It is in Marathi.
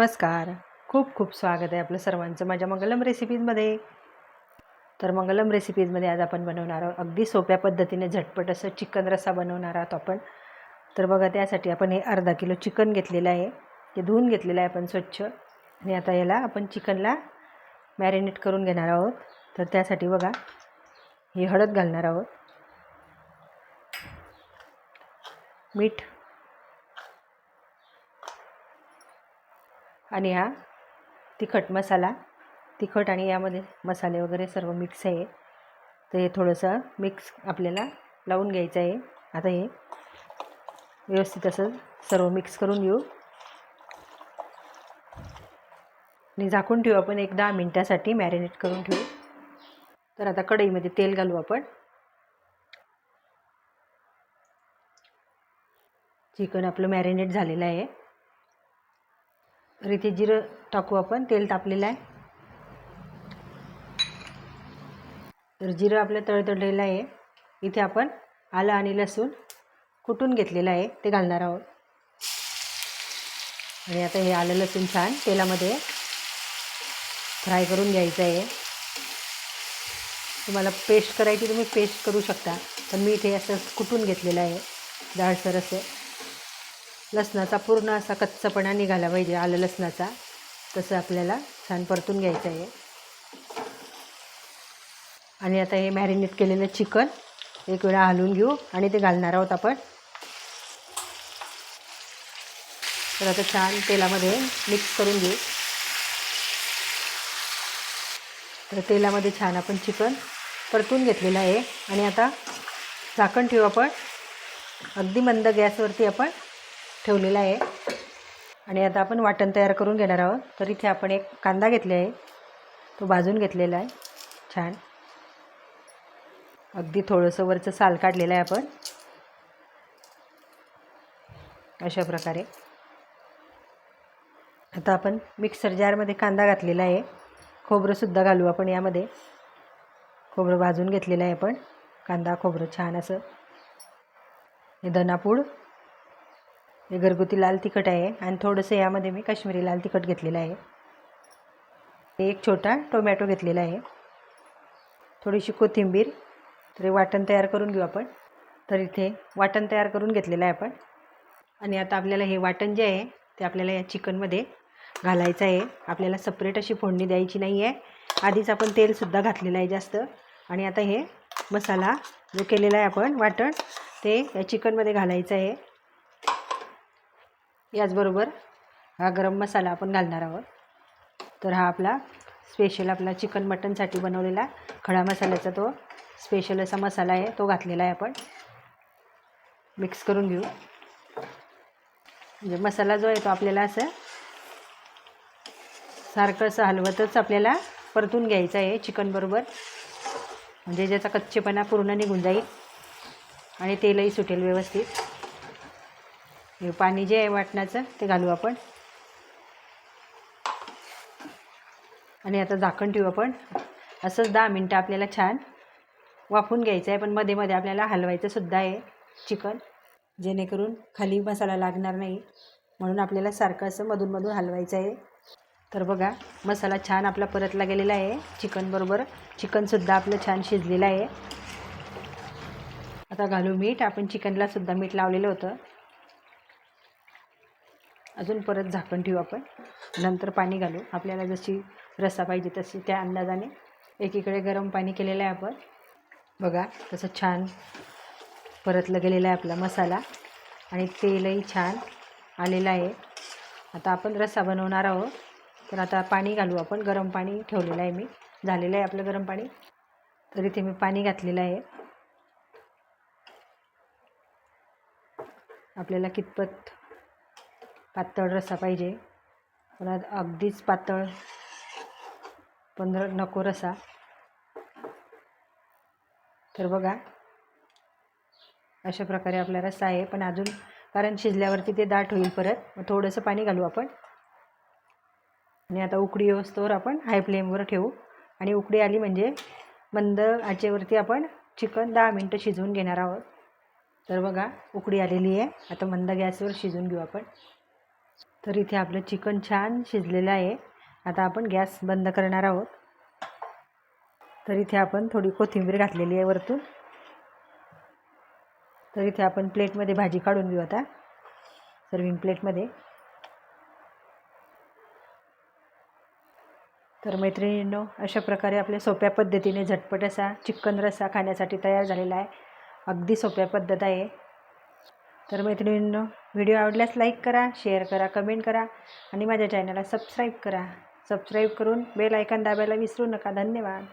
नमस्कार. खूप खूप स्वागत आहे आपलं सर्वांचं माझ्या मंगलम रेसिपीजमध्ये तर मंगलम रेसिपीजमध्ये आज आपण बनवणार आहोत. अगदी सोप्या पद्धतीने झटपट असं चिकन रस्सा बनवणार आहोत आपण. तर बघा त्यासाठी आपण हे अर्धा किलो चिकन घेतलेलं आहे. ते धुवून घेतलेलं आहे आपण स्वच्छ. आणि आता याला आपण चिकनला मॅरिनेट करून घेणार आहोत. तर त्यासाठी बघा ही हळद घालणार आहोत. मीठ आणि हा तिखट मसाला. तिखट आणि यामध्ये मसाले वगैरे सर्व मिक्स आहे. तर हे थोडंसं मिक्स आपल्याला लावून घ्यायचं आहे. आता हे व्यवस्थित असं सर्व मिक्स करून घेऊ. आणि झाकून ठेवू आपण एक दहा मिनटासाठी मॅरिनेट करून ठेवू. तर आता कढईमध्ये तेल घालू आपण. चिकन आपलं मॅरिनेट झालेलं आहे. तर इथे जिरं टाकू आपण तेल तापलेलं आहे. तर जिरं आपलं तळतळलेलं आहे. इथे आपण आलं आणि लसूण कुटून घेतलेलं आहे ते घालणार आहोत. आणि आता हे आलं लसूण छान तेलामध्ये फ्राय करून घ्यायचं आहे. तुम्हाला पेस्ट करायची तुम्ही पेस्ट करू शकता पण मी इथे असं कुटून घेतलेलं आहे जाडसर असं. लसणाचा पूर्ण असा कच्चापणा निघाला पाहिजे आलं लसणाचा. तसं आपल्याला छान परतून घ्यायचं आहे. आणि आता हे मॅरिनेट केलेलं चिकन एक वेळा हलवून घेऊ आणि ते घालणार आहोत आपण. तर आता छान तेलामध्ये मिक्स करून घेऊ. तर तेलामध्ये छान आपण चिकन परतून घेतलेलं आहे. आणि आता झाकण ठेवू आपण. अगदी मंद गॅसवरती आपण ठेवलेला आहे. आणि आता आपण वाटण तयार करून घेणार आहोत. तर इथे आपण एक कांदा घेतले आहे. तो भाजून घेतलेला आहे. छान. अगदी थोडंसं वरचं साल काढलेलं आहे आपण. अशा प्रकारे. आता आपण मिक्सर जारमध्ये कांदा घातलेला आहे. खोबरंसुद्धा घालू आपण यामध्ये. खोबरं भाजून घेतलेलं आहे आपण. कांदा खोबरं छान असं. हे धनापूड. हे घरगुती लाल तिखट आहे आणि थोडंसं यामध्ये मी काश्मीरी लाल तिखट घेतलेलं आहे. एक छोटा टोमॅटो घेतलेला आहे. थोडीशी कोथिंबीर तर हे वाटण तयार करून घेऊ आपण. तर इथे वाटण तयार करून घेतलेलं आहे आपण. आणि आता आपल्याला हे वाटण जे आहे ते आपल्याला या चिकनमध्ये घालायचं आहे. आपल्याला सपरेट अशी फोडणी द्यायची नाही आहे आधीच आपण तेलसुद्धा घातलेलं आहे जास्त. आणि आता हे मसाला जो केलेला आहे आपण वाटण ते या चिकनमध्ये घालायचं आहे. याचबरोबर हा गरम मसाला आपण घालणार आहोत. तर हा आपला स्पेशल आपला चिकन मटनसाठी बनवलेला खडा मसाल्याचा तो स्पेशल असा मसाला आहे तो घातलेला आहे आपण. मिक्स करून घेऊ. म्हणजे मसाला जो आहे तो आपल्याला असं सारखं असं हलवतच आपल्याला परतून घ्यायचं आहे चिकनबरोबर म्हणजे ज्याचा कच्चेपणा पूर्ण निघून जाईल आणि तेलही सुटेल व्यवस्थित. हे पाणी जे आहे वाटणाचं ते घालू आपण. आणि आता झाकण ठेवू आपण. असंच दहा मिनटं आपल्याला छान वाफून घ्यायचं आहे पण मध्ये मध्ये आपल्याला हलवायचं सुद्धा आहे चिकन जेणेकरून खाली मसाला लागणार नाही. म्हणून आपल्याला सारखं असं मधूनमधून हलवायचं आहे. तर बघा मसाला छान आपला परतला गेलेला आहे चिकनबरोबर चिकनसुद्धा आपलं छान शिजलेलं आहे. आता घालू मीठ. आपण चिकनलासुद्धा मीठ लावलेलं होतं. अजून परत झाकण ठेवू आपण. नंतर पाणी घालू. आपल्याला जशी रसा पाहिजे तशी त्या अंदाजाने एकीकडे गरम पाणी केलेलं आहे आपण. बघा तसं छान परतलं गेलेला आहे आपला मसाला. आणि तेलही छान आलेलं आहे. आता आपण रस्सा बनवणार आहोत. तर आता पाणी घालू आपण. गरम पाणी ठेवलेलं आहे मी. झालेलं आहे आपलं गरम पाणी. तर इथे मी पाणी घातलेलं आहे. आपल्याला कितपत पातळ रस्सा पाहिजे. पण अगदीच पातळ पण नको रसा तर बघा अशा प्रकारे आपला रस्सा आहे. पण अजून कारण शिजल्यावरती ते दाट होईल परत. मग थोडंसं पाणी घालू आपण. आणि आता उकडी येऊस्तोवर आपण हाय फ्लेमवर ठेवू. आणि उकडी आली म्हणजे मंद आचेवरती आपण चिकन दहा मिनटं शिजवून घेणार आहोत. तर बघा उकडी आलेली आहे. आता मंद गॅसवर शिजवून घेऊ आपण. तर इथे आपलं चिकन छान शिजलेलं आहे. आता आपण गॅस बंद करणार आहोत. तर इथे आपण थोडी कोथिंबीर घातलेली आहे वरतून. तर इथे आपण प्लेटमध्ये भाजी काढून घेऊ आता. सर्विंग प्लेटमध्ये. तर मैत्रिणींनो अशा प्रकारे आपल्या सोप्या पद्धतीने झटपट असा चिकन रस्सा खाण्यासाठी तयार झालेला आहे. अगदी सोप्या पद्धत आहे. तर मैत्रिणींनो व्हिडिओ आवडल्यास लाईक करा शेअर करा कमेंट करा आणि माझ्या चॅनलला सबस्क्राईब करा. सबस्क्राईब करून बेल आयकॉन दाबायला विसरू नका. धन्यवाद.